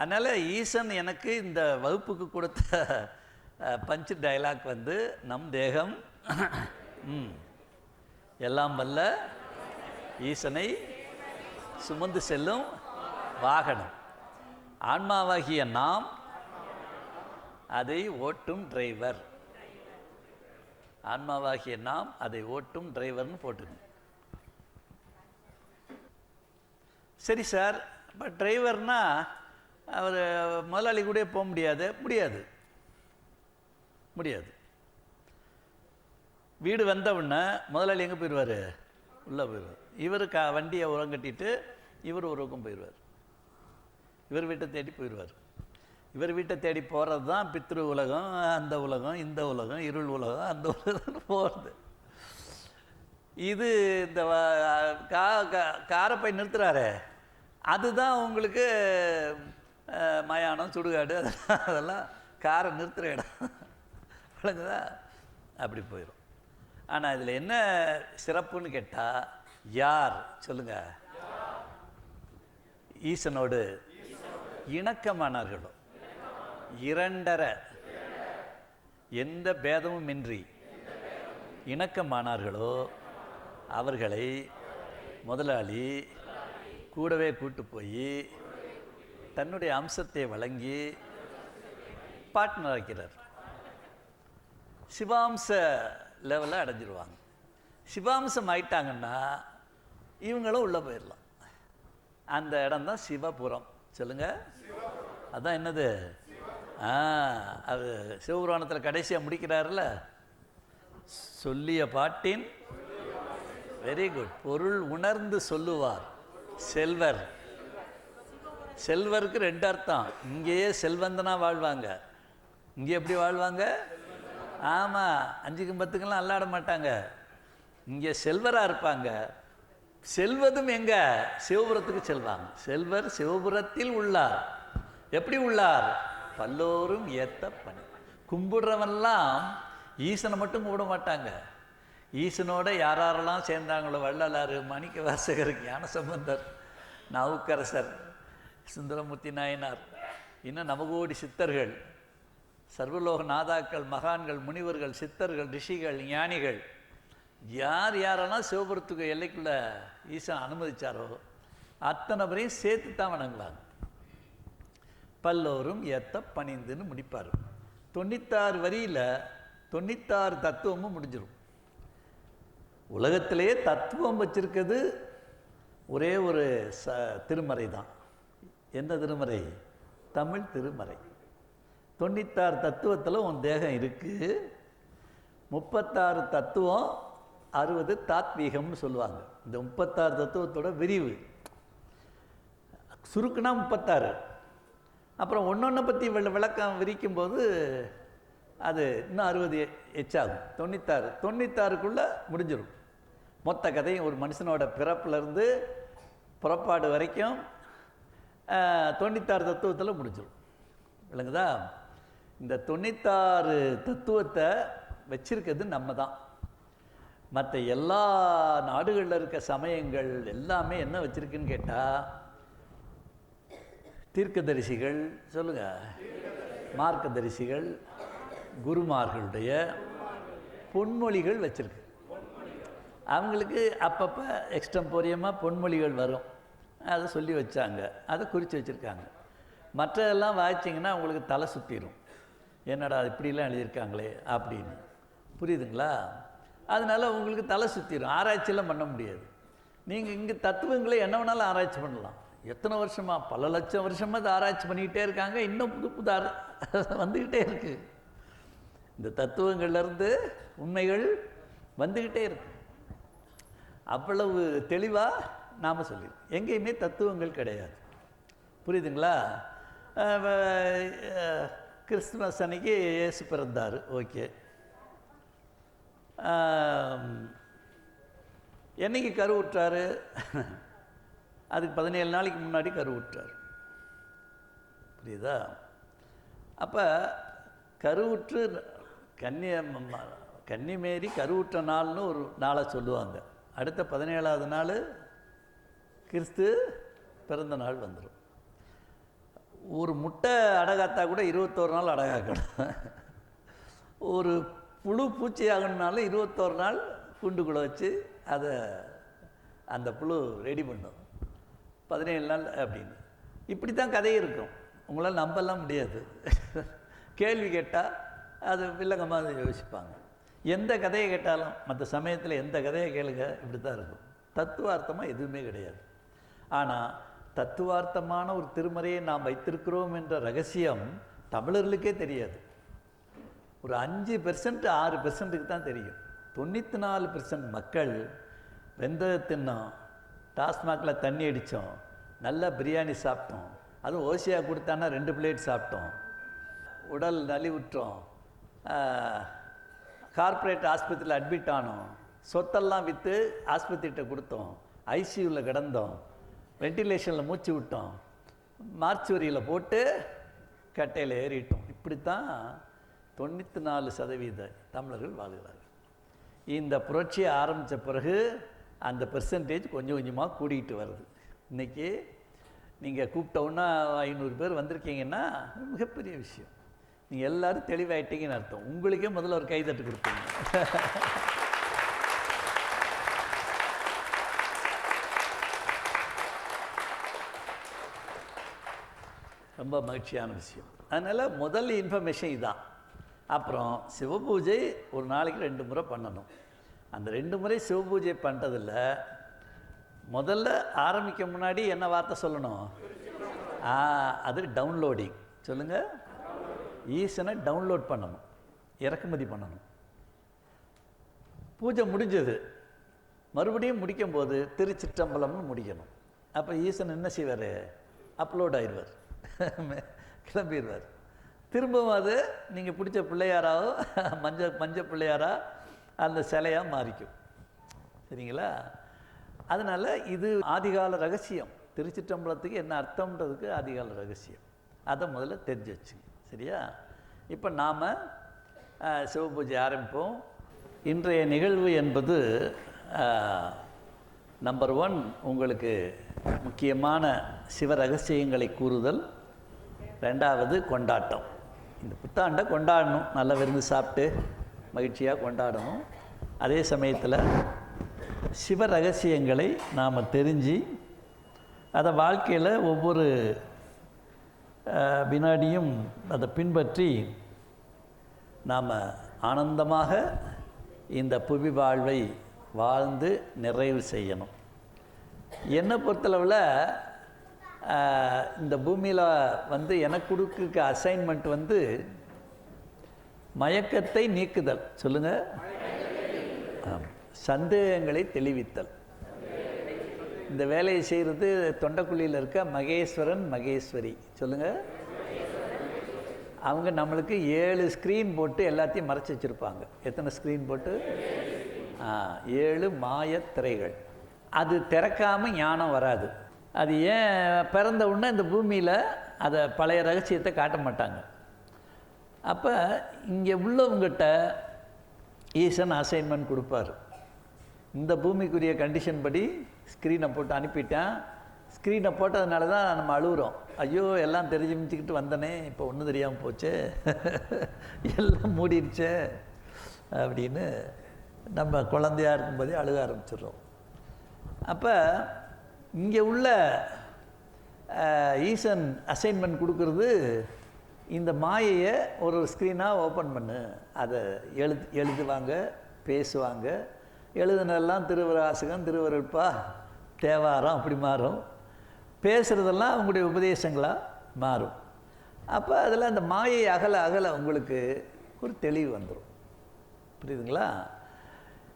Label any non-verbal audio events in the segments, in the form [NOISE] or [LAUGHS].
அதனால் ஈசன் எனக்கு இந்த வகுப்புக்கு கொடுத்த பஞ்சு டயலாக் வந்து நம் தேகம் எல்லாம் வல்ல ஈசனை சுமந்து செல்லும் வாகனம். ஆன்மாவாகிய நாம் அதை ஓட்டும் டிரைவர் ஆன்மாவாகிய நாம் அதை ஓட்டும் டிரைவர்னு போட்டுங்க சரி சார் இப்போ டிரைவர்னால் அவர் முதலாளி கூட போக முடியாது. முடியாது. முடியாது. வீடு வந்த உடனே முதலாளி எங்கே போயிடுவார் உள்ளே போயிடுவார் இவர் க வண்டியை உரம் கட்டிட்டு இவர் ஒரு பக்கம் போயிடுவார் இவர் வீட்டை தேடி போயிடுவார் இவர் வீட்டை தேடி போகிறது தான் பித்ரு உலகம் அந்த உலகம் இந்த உலகம் இருள் உலகம் அந்த உலகம் போகிறது இது இந்த கா கா- காரை போய் நிறுத்துறாரு. அதுதான் உங்களுக்கு மயானம் சுடுகாடு அதெல்லாம் அதெல்லாம் காரை நிறுத்துகிற இடம். விளங்குதா? அப்படி போயிடும் ஆனால் இதில் என்ன சிறப்புன்னு கேட்டால் யார்? சொல்லுங்க. ஈசனோடு இணக்கமானார்களோ இரண்டரை. எந்த பேதமும் இன்றி இணக்கமானார்களோ அவர்களை முதலாளி கூடவே கூட்டு போய் தன்னுடைய அம்சத்தை வழங்கி பார்ட்னர் ஆக்கிறார் சிவாம்ச லெவலில் அடைஞ்சிருவாங்க. சிவாம்சம் ஆயிட்டாங்கன்னா இவங்களும் உள்ளே போயிடலாம் அந்த இடம் தான் சிவபுரம். சொல்லுங்க. அதான் என்னது? ஆ அது சிவபுராணத்தில் கடைசியாக முடிக்கிறாருல சொல்லிய பாட்டின். வெரி குட் பொருள் உணர்ந்து சொல்லுவார். செல்வர். செல்வருக்கு ரெண்டு அர்த்தம். இங்கேயே செல்வந்தனா வாழ்வாங்க. இங்கே எப்படி வாழ்வாங்க? ஆமாம் அஞ்சுக்கும் பத்துக்கெல்லாம் அல்லாட மாட்டாங்க. இங்கே செல்வராக இருப்பாங்க. செல்வதும் எங்கே? சிவபுரத்துக்கு செல்வாங்க. செல்வர் சிவபுரத்தில் உள்ளார். எப்படி உள்ளார்? பல்லோரும் ஏத்த பணி. கும்பிடுறவெல்லாம் ஈசனை மட்டும் கும்பிட மாட்டாங்க. ஈசனோட யார் யாரெல்லாம் சேர்ந்தாங்களோ வள்ளலாறு மாணிக்க வாசகர் ஞானசம்பந்தர் நாவுக்கரசர் சுந்தரமூர்த்தி நாயனார். இன்னும் நவகோடி சித்தர்கள் சர்வலோக நாதாக்கள் மகான்கள் முனிவர்கள் சித்தர்கள் ரிஷிகள் ஞானிகள் யார் யாரெல்லாம் சிவபுரத்துக்கு எல்லைக்குள்ள ஈசன் அனுமதிச்சாரோ அத்தனை பேரையும் சேர்த்து தான் வணங்குவாங்க. பல்லோரும் ஏத்த பணிந்துன்னு முடிப்பார். தொண்ணூத்தாறு வரியில் தொண்ணூத்தாறு தத்துவமும் முடிஞ்சிடும் உலகத்திலேயே தத்துவம் வச்சிருக்கிறது ஒரே ஒரு ச திருமறை தான் என்ன திருமறை? தமிழ் திருமறை. தொண்ணூத்தாறு தத்துவத்தில் உன் தேகம் இருக்குது முப்பத்தாறு தத்துவம் அறுபது தாத்வீகம்னு சொல்லுவாங்க. இந்த முப்பத்தாறு தத்துவத்தோட விரிவு. சுருக்குனா முப்பத்தாறு. அப்புறம் ஒன்றொன்றை பற்றி விளக்கம் விரிக்கும்போது அது இன்னும் அறுபது எச்சாகும். தொண்ணூத்தாறு. தொண்ணூத்தாறுக்குள்ளே முடிஞ்சிடும் மொத்த கதையும் ஒரு மனுஷனோட பிறப்புலேருந்து புறப்பாடு வரைக்கும் தொண்ணூத்தாறு தத்துவத்தில் முடிஞ்சிடும். விளங்குதா? இந்த தொண்ணூத்தாறு தத்துவத்தை வச்சிருக்கிறது நம்ம தான் மற்ற எல்லா நாடுகளில் இருக்க சமயங்கள் எல்லாமே என்ன வச்சுருக்குன்னு கேட்டால் தீர்க்கதரிசிகள் சொல்லுங்கள் மார்க்கதரிசிகள் குருமார்களுடைய பொன்மொழிகள் வச்சுருக்கு. அவங்களுக்கு அப்பப்போ எக்ஸ்டம்போரியமாக பொன்மொழிகள் வரும். அதை சொல்லி வச்சாங்க. அதை குறித்து வச்சுருக்காங்க. மற்றதெல்லாம் வாய்ச்சிங்கன்னா உங்களுக்கு தலை சுற்றிடும் என்னடா இப்படிலாம் எழுதியிருக்காங்களே அப்படின்னு. புரியுதுங்களா? அதனால் உங்களுக்கு தலை சுற்றிடும் ஆராய்ச்சியெல்லாம் பண்ண முடியாது. நீங்கள் இங்கே தத்துவங்களை என்ன வேணாலும் ஆராய்ச்சி பண்ணலாம். எத்தனை வருஷமாக பல லட்சம் வருஷமாக அதை ஆராய்ச்சி பண்ணிக்கிட்டே இருக்காங்க. இன்னும் புது புது ஆரா வந்துக்கிட்டே இருக்குது இந்த தத்துவங்கள்லேருந்து உண்மைகள் வந்துக்கிட்டே இருக்கு. அவ்வளவு தெளிவாக நாம் சொல்லிடுறோம் எங்கேயுமே தத்துவங்கள் கிடையாது. புரியுதுங்களா? கிறிஸ்துமஸ் அன்னைக்கு இயேசு பிறந்தார். ஓகே. என்னைக்கு கருவுற்றார் அதுக்கு பதினேழு நாளைக்கு முன்னாடி கரு புரியுதா? அப்போ கருவுற்று கன்னிய கன்னிமேரி கருவுற்ற நாள்னு ஒரு நாளை சொல்லுவாங்க. அடுத்த பதினேழாவது நாள் கிறிஸ்து பிறந்த நாள் வந்துடும் ஒரு முட்டை அடகாத்தா கூட இருபத்தோரு நாள் அடகாக்கணும். ஒரு புழு பூச்சி ஆகணுனாலும் இருபத்தோரு நாள் கூண்டுக்குள்ளே வச்சு அதை அந்த புழு ரெடி பண்ணும். பதினேழு நாள் அப்படின்னு. இப்படி தான் கதை இருக்கும். உங்களால் நம்பலாம் முடியாது. கேள்வி கேட்டால் அது வில்லங்கமாக யோசிப்பாங்க. எந்த கதையை கேட்டாலும் மற்ற சமயத்தில் எந்த கதையை கேளுங்க இப்படி தான் இருக்கும். தத்துவார்த்தமாக எதுவுமே கிடையாது. ஆனால் தத்துவார்த்தமான ஒரு திருமறையை நாம் வைத்திருக்கிறோம் என்ற ரகசியம் தமிழர்களுக்கே தெரியாது. ஒரு அஞ்சு பெர்சன்ட் ஆறு பெர்சன்ட்டுக்கு தான் தெரியும். தொண்ணூற்றி நாலு பெர்சன்ட் மக்கள் வெந்தயம் தின்னோம் டாஸ்மாகில் தண்ணி அடித்தோம் நல்ல பிரியாணி சாப்பிட்டோம் அதுவும் ஓசியாக கொடுத்தானா ரெண்டு பிளேட் சாப்பிட்டோம் உடல் நலிவுற்றோம் கார்ப்பரேட் ஆஸ்பத்திரியில் அட்மிட் ஆனோம் சொத்தெல்லாம் விற்று ஆஸ்பத்திரிகிட்ட கொடுத்தோம் ஐசியூவில் கிடந்தோம் வெண்டிலேஷனில் மூச்சு விட்டோம். மார்ச்சுவரியில் போட்டு கட்டையில் ஏறிட்டோம். இப்படித்தான் தொண்ணூற்றி நாலு சதவீத தமிழர்கள் வாழ்கிறார்கள். இந்த புரட்சியை ஆரம்பித்த பிறகு அந்த பெர்சன்டேஜ் கொஞ்சம் கொஞ்சமாக கூடிக்கிட்டு வருது. இன்றைக்கி நீங்கள் கூப்பிட்டோன்னா ஐநூறு பேர் வந்திருக்கீங்கன்னா மிகப்பெரிய விஷயம். நீங்கள் எல்லோரும் தெளிவாயிட்டீங்கன்னு அர்த்தம். உங்களுக்கே முதல்ல ஒரு கைதட்டு கொடுப்பீங்க. ரொம்ப மகிழ்ச்சியான விஷயம். அதனால் முதல் இன்ஃபர்மேஷன் இதான். அப்புறம் சிவபூஜை ஒரு நாளைக்கு ரெண்டு முறை பண்ணணும். அந்த ரெண்டு முறை சிவபூஜை பண்ணுறதில்ல முதல்ல ஆரம்பிக்க முன்னாடி என்ன வார்த்தை சொல்லணும்? அது டவுன்லோடிங் சொல்லுங்கள் ஈசனை டவுன்லோட் பண்ணணும். இறக்குமதி பண்ணணும். பூஜை முடிஞ்சது. மறுபடியும் முடிக்கும்போது திருச்சிற்றம்பலம்னு முடிக்கணும். அப்போ ஈசன் என்ன செய்வார்? அப்லோட் ஆயிடுவார். [LAUGHS] கிளம்பிடுவார். திரும்பவும் அது நீங்கள் பிடிச்ச பிள்ளையாராவோ மஞ்ச மஞ்ச பிள்ளையாரா அந்த சிலையாக மாறிக்கும். சரிங்களா? அதனால் இது ஆதிகால ரகசியம். திருச்சிற்றம்பலத்துக்கு என்ன அர்த்தம்ன்றதுக்கு ஆதிகால ரகசியம். அதை முதல்ல தெரிஞ்சு வச்சுங்க. சரியா? இப்போ நாம் சிவபூஜை ஆரம்பிப்போம். இன்றைய நிகழ்வு என்பது நம்பர் ஒன் உங்களுக்கு முக்கியமான சிவ ரகசியங்களை கூறுதல். ரெண்டாவது கொண்டாட்டம். இந்த புத்தாண்டை கொண்டாடணும். நல்ல விருந்து சாப்பிட்டு மகிழ்ச்சியாக கொண்டாடணும். அதே சமயத்தில் சிவ ரகசியங்களை நாம் தெரிஞ்சு அதை வாழ்க்கையில் ஒவ்வொரு வினாடியும் அதை பின்பற்றி நாம் ஆனந்தமாக இந்த புவி வாழ்வை வாழ்ந்து நிறைவு செய்யணும். என்னை பொறுத்தளவில் இந்த பூமியில் வந்து எனக்கு கொடுக்க அசைன்மெண்ட் வந்து மயக்கத்தை நீக்குதல். சொல்லுங்கள் சந்தேகங்களை தெளிவித்தல். இந்த வேலையை செய்கிறது தொண்டக்குழியில் இருக்க மகேஸ்வரன் மகேஸ்வரி. சொல்லுங்கள் அவங்க நம்மளுக்கு ஏழு ஸ்க்ரீன் போட்டு எல்லாத்தையும் மறைச்சி வச்சுருப்பாங்க. எத்தனை ஸ்க்ரீன் போட்டு? ஏழு மாய திரைகள். அது திறக்காமல் ஞானம் வராது. அது ஏன் பிறந்த உடனே இந்த பூமியில் அதை பழைய ரகசியத்தை காட்ட மாட்டாங்க. அப்போ இங்கே உள்ளவங்ககிட்ட ஈசன் அசைன்மெண்ட் கொடுப்பார். இந்த பூமிக்குரிய கண்டிஷன் படி ஸ்க்ரீனை போட்டு அனுப்பிட்டேன். ஸ்க்ரீனை போட்டதுனால தான் நம்ம அழுகுறோம். ஐயோ எல்லாம் தெரிஞ்சு மிச்சிக்கிட்டு வந்தனே இப்போ ஒன்றும் தெரியாமல் போச்சு. [LAUGHS] எல்லாம் மூடிடுச்சே அப்படின்னு நம்ம குழந்தையாக இருக்கும்போதே அழுக ஆரம்பிச்சிடுறோம். அப்போ இங்கே உள்ள ஈசன் அசைன்மெண்ட் கொடுக்குறது இந்த மாயையை ஒரு ஸ்க்ரீனாக ஓப்பன் பண்ணு. அதை எழுத் எழுதுவாங்க பேசுவாங்க. எழுதுனதெல்லாம் திருவராசகம் திருவருட்பா தேவாரம் அப்படி மாறும். பேசுகிறதெல்லாம் அவங்களுடைய உபதேசங்களாக மாறும். அப்போ அதில் அந்த மாயை அகல அகல உங்களுக்கு ஒரு தெளிவு வந்துடும் புரியுதுங்களா?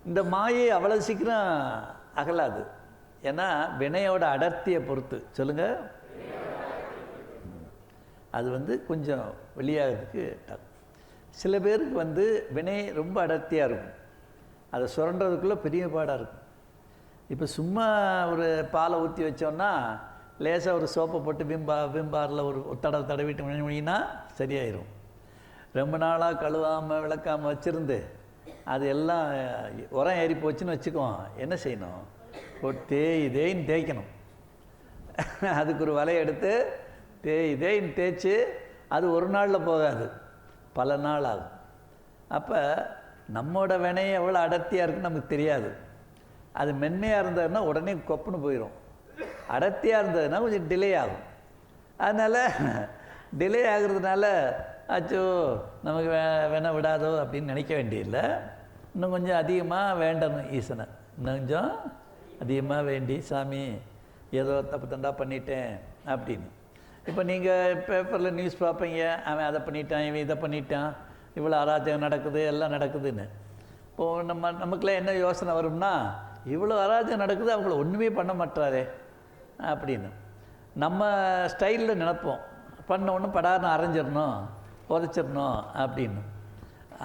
இந்த மாயை அவ்வளோ சீக்கிரம் அகலாது. ஏன்னா வினையோட அடர்த்தியை பொறுத்து. சொல்லுங்கள் அது வந்து கொஞ்சம் வெளியாகிறதுக்கு சில பேருக்கு வந்து வினை ரொம்ப அடர்த்தியாக இருக்கும். அதை சுரண்டதுக்குள்ளே பெரிய பாடாக இருக்கும். இப்போ சும்மா ஒரு பாலை ஊற்றி வச்சோன்னா லேசாக ஒரு சோப்பை போட்டு விம்பா விம்பாரில் ஒரு தடவை தடவிட்டு முடியினா சரியாயிரும். ரொம்ப நாளாக கழுவாமல் விளக்காமல் வச்சுருந்து அது எல்லாம் உரம் ஏறி போச்சுன்னு வச்சுக்குவோம் என்ன செய்யணும்? ஒரு தேய் தேயின்னு தேய்க்கணும். அதுக்கு ஒரு வலையை எடுத்து தேய் தேய்ன்னு தேய்ச்சி அது ஒரு நாளில் போகாது. பல நாள் ஆகும். அப்போ நம்மோட வினையை எவ்வளோ அடர்த்தியாக இருக்குன்னு நமக்கு தெரியாது. அது மென்மையாக இருந்ததுன்னா உடனே கொப்புன்னு போயிடும் அடர்த்தியாக இருந்ததுன்னா கொஞ்சம் டிலே ஆகும். அதனால் டிலே ஆகுறதுனால அச்சோ நமக்கு வே வேணா விடாதோ அப்படின்னு நினைக்க வேண்டியதில்லை. இன்னும் கொஞ்சம் அதிகமாக வேண்டணும் ஈசனை இன்னும் கொஞ்சம் அதிகமாக வேண்டி சாமி ஏதோ தப்பு தண்டா பண்ணிட்டேன் அப்படின்னு. இப்போ நீங்கள் பேப்பரில் நியூஸ் பார்ப்பீங்க அவன் அதை பண்ணிட்டான் இவன் இதை பண்ணிட்டான் இவ்வளோ அராஜகம் நடக்குது எல்லாம் நடக்குதுன்னு. இப்போது நம்ம நமக்குலாம் என்ன யோசனை வரும்னா இவ்வளோ அராஜகம் நடக்குது அவங்கள ஒன்றுமே பண்ண மாட்டாரே அப்படின்னு. நம்ம ஸ்டைலில் நினைப்போம் பண்ண ஒன்றும் படார்னு அரைஞ்சிடணும் உதச்சிடணும் அப்படின்னு.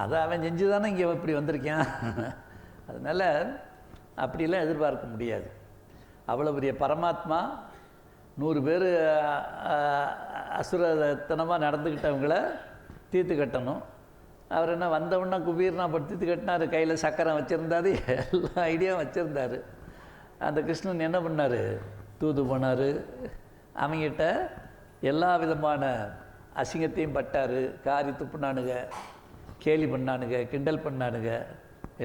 அதை அவன் செஞ்சு தானே இங்கே இப்படி வந்திருக்கான். அதனால் அப்படிலாம் எதிர்பார்க்க முடியாது. அவ்வளோ பெரிய பரமாத்மா நூறு பேர் அசுரத்தனமாக நடந்துக்கிட்டவங்கள தீர்த்து கட்டணும். அவர் என்ன வந்தவுடனே குபீர்னா பட்டு தீர்த்து கட்டினார். கையில் சக்கரம் வச்சுருந்தார். எல்லா ஐடியாவும் வச்சுருந்தாரு. அந்த கிருஷ்ணன் என்ன பண்ணார்? தூது போனார். அவங்ககிட்ட எல்லா விதமான அசிங்கத்தையும் பட்டார். காரி துப்புனானுங்க கேலி பண்ணானுங்க கிண்டல் பண்ணானுங்க.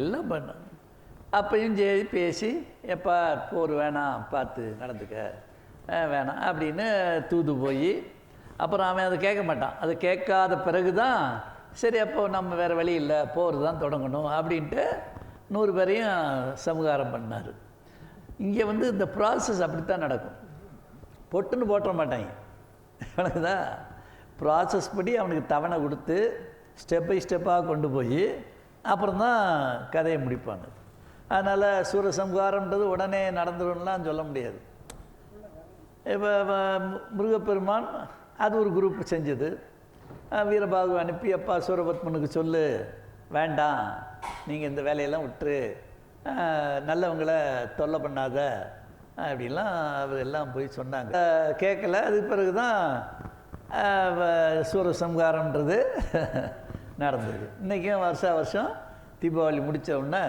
எல்லாம் பண்ண அப்பையும் சரி பேசி எப்பா போர் வேணாம் பார்த்து நடந்துக்க. வேணாம் அப்படின்னு தூது போய் அப்புறம் அவன் அதை கேட்க மாட்டான். அதை கேட்காத பிறகு தான் சரி அப்போ நம்ம வேறு வழி இல்லை போர் தான் தொடங்கணும் அப்படின்ட்டு நூறு பேரையும் சமூகாரம் பண்ணார். இங்கே வந்து இந்த ப்ராசஸ் அப்படித்தான் நடக்கும். பொட்டுன்னு போட்டுற மாட்டாங்க. எனக்குதா ப்ராசஸ் படி அவனுக்கு தவணை கொடுத்து ஸ்டெப் பை ஸ்டெப்பாக கொண்டு போய் அப்புறம் தான் கதையை முடிப்பாங்க. அதனால் சூரசம்ஹாரம்ன்றது உடனே நடந்துடும்லாம் சொல்ல முடியாது. இப்போ முருகப்பெருமான் அது ஒரு குரூப் செஞ்சது. வீரபாகு அனுப்பி அப்பா சூரபத்மனுக்கு சொல்லு. வேண்டாம். நீங்கள் இந்த வேலையெல்லாம் விட்டுரு. நல்லவங்களை தொல்லை பண்ணாத. அப்படிலாம் அவர் எல்லாம் போய் சொன்னாங்க. கேட்கல அதுக்கு பிறகு தான் சூரசம்ஹாரன்றது நடந்தது. இன்றைக்கும் வருஷா வருஷம் தீபாவளி முடித்த உடனே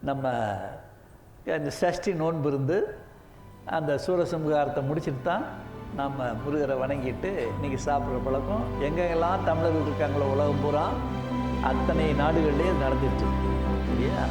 நம்ம இந்த சஷ்டி நோன்பு இருந்து அந்த சூரசம்ஹாரத்தை முடிச்சுட்டு தான் நம்ம முருகரை வணங்கிட்டு இன்றைக்கி சாப்பிட்ற பழக்கம் எங்கெங்கெல்லாம் தமிழர்கள் இருக்காங்களோ உலகம் பூரா அத்தனை நாடுகள்லேயும் நடந்துட்டு இருக்கு. சரியா